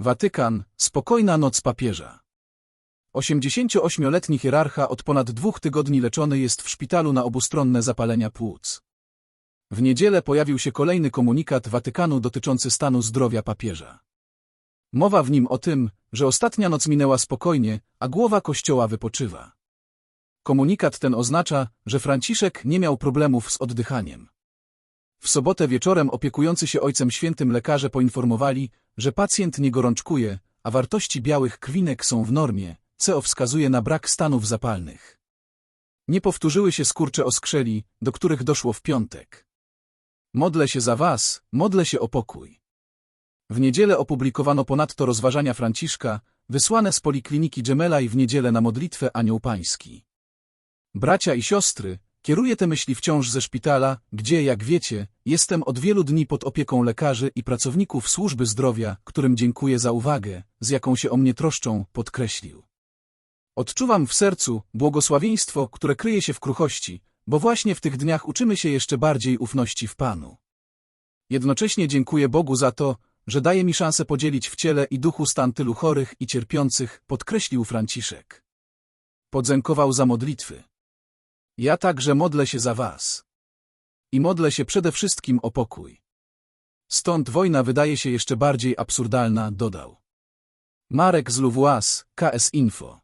Watykan, spokojna noc papieża. 88-letni hierarcha od ponad dwóch tygodni leczony jest w szpitalu na obustronne zapalenia płuc. W niedzielę pojawił się kolejny komunikat Watykanu dotyczący stanu zdrowia papieża. Mowa w nim o tym, że ostatnia noc minęła spokojnie, a głowa kościoła wypoczywa. Komunikat ten oznacza, że Franciszek nie miał problemów z oddychaniem. W sobotę wieczorem opiekujący się Ojcem Świętym lekarze poinformowali, że pacjent nie gorączkuje, a wartości białych krwinek są w normie, co wskazuje na brak stanów zapalnych. Nie powtórzyły się skurcze oskrzeli, do których doszło w piątek. Modlę się za was, modlę się o pokój. W niedzielę opublikowano ponadto rozważania Franciszka, wysłane z Polikliniki Gemelaj w niedzielę na modlitwę Anioł Pański. Bracia i siostry, kieruję te myśli wciąż ze szpitala, gdzie, jak wiecie, jestem od wielu dni pod opieką lekarzy i pracowników służby zdrowia, którym dziękuję za uwagę, z jaką się o mnie troszczą, podkreślił. Odczuwam w sercu błogosławieństwo, które kryje się w kruchości, bo właśnie w tych dniach uczymy się jeszcze bardziej ufności w Panu. Jednocześnie dziękuję Bogu za to, że daje mi szansę podzielić w ciele i duchu stan tylu chorych i cierpiących, podkreślił Franciszek. Podzękował za modlitwy. Ja także modlę się za was. I modlę się przede wszystkim o pokój. Stąd wojna wydaje się jeszcze bardziej absurdalna, dodał. Marek z Luwłas, KS Info.